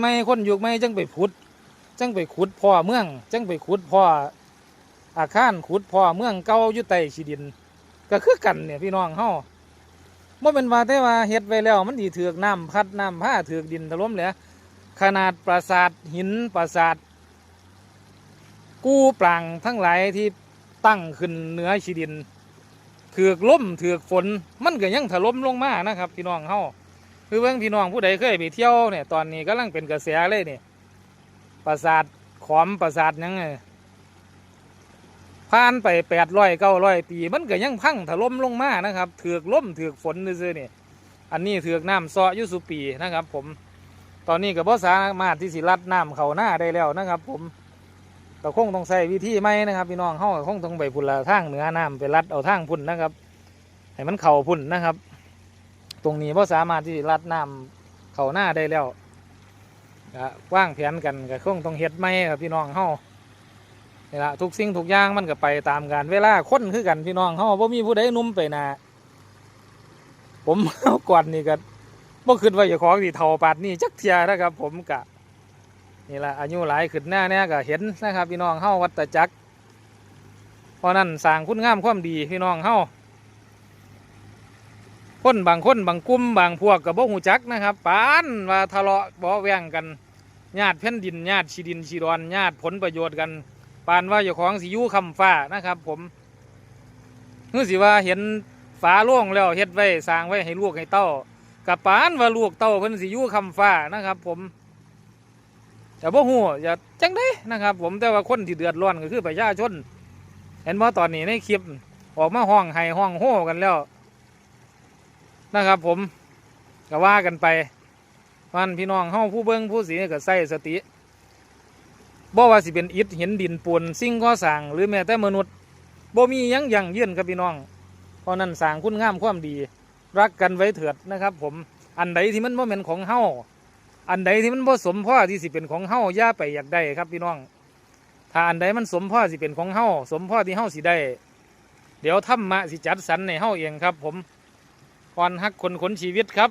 ไม่คนยุคไม่จังไปขุดจังไปขุดพ่อเมืองจังไปขุดพ่ออาคารขุดพ่อเมืองเก่าอยู่ใต้ชีดิน ก็คือกันเนี่ยพี่น้องเฮาบ่เป็นว่าแต่ว่าเฮ็ดไว้แล้ว มันดีเถือกน้ำพัดน้ำผ้าเถือกดินถล่มแหละขนาดปราสาทหินปราสาทกู้ปรางทั้งหลายที่ตั้งขึ้นเหนือชีดินเถือกล่มเถือกฝนมันก็ยังถล่มลงมานะครับ พี่น้องเฮา คือเบิ่งพี่น้องผู้ใดเคยไปเที่ยวเนี่ยตอนนี้กำลังเป็นกระแสเลยเนี่ยปราสาทขอมปราสาทยังไงผ่านไปแปดร้อยเก้าร้อยปีมันก็ยังพังถล่มลงมานะครับถือกล่มถือกฝนซื่อๆนี่ยอันนี้ถือกน้ำซอยุสุปีนะครับ ผมตอนนี้ก็บ่สามารถที่สิรัดน้ำเขาหน้าได้แล้วนะครับ ผมก็คงต้องใช้วิธีใหม่นะครับ พี่น้องเฮาก็คงต้องไปพุ่นละทางเหนือน้ำไปรัดเอาทางพุ่นนะครับ ให้มันเข่าพุ่นนะครับ ตรงนี้พอสามารถที่รัดน้ำเข่าหน้าได้แล้วกว่างแผนกันก็คงต้องเฮ็ดใหม่ครับพี่น้องเฮานี่ละทุกสิ่งทุกอย่างมันก็ไปตามการเวลาคนคือกันพี่น้องเฮาบ่มีผู้ใดนุ่มไปนาผมเก่อนนี่ก็บ่คิดว่าจะของสิเท่าปานนี้จักเทียนะครับ ผมกะนี่ละอายุหลายขึ้นหน้าเนี่ยก็เห็นนะครับ พี่น้องเฮาวัตจักรเพราะนั้นสร้างคุณงามความดีพี่น้องเฮา คนบางคนบางกลุ่มบางพวกกับบ่หูจักนะครับปานว่าทะเลาะบาะแวงกันญาติแผ่นดินญาติชีดินชีดอนญาติผลประโยชน์กันปานว่าเจ้าของสิยุคำฟ้านะครับ ผมคือสิว่าเห็นฝาล่งแล้วเฮ็ดไว้สร้างไว้ให้ลูกให้เต้ากับปานว่าลูกเต้าเพิ่นสิยุคำฟ้านะครับ ผมแต่บ่ฮู้อย่าจังได้นะครับ ผมแต่ว่าคนที่เดือดร้อนก็คือประชาชน เห็นว่าตอนนี้ในคลิปออกมาห้องไห้ห้องโห่กันแล้ว นะครับ ผมก็ว่ากันไปมันพี่น้องเฮาผู้เบิ่งผู้สีก็ใส่สติบ่ว่าสิเป็นอิฐเหินดินปูนสิ่งก่อสร้างหรือแม้แต่มนุษย์บ่มียังยั่งยืนกับพี่น้อง เพราะนั้นสร้างคุณงามความดี รักกันไว้เถิดนะครับ ผมอันใดที่มันบ่แม่นของเฮาอันใดที่มันบ่สมพ่อที่สิเป็นของเฮาย่าไปอยากได้ครับ พี่น้อง ถ้าอันใดมันสมพ่อสิเป็นของเฮาสมพ่อที่เฮาสิได้ เดี๋ยวธรรมะสิจัดสรรในเฮาเองครับ ผม ก่อนฮักคนขนชีวิตครับ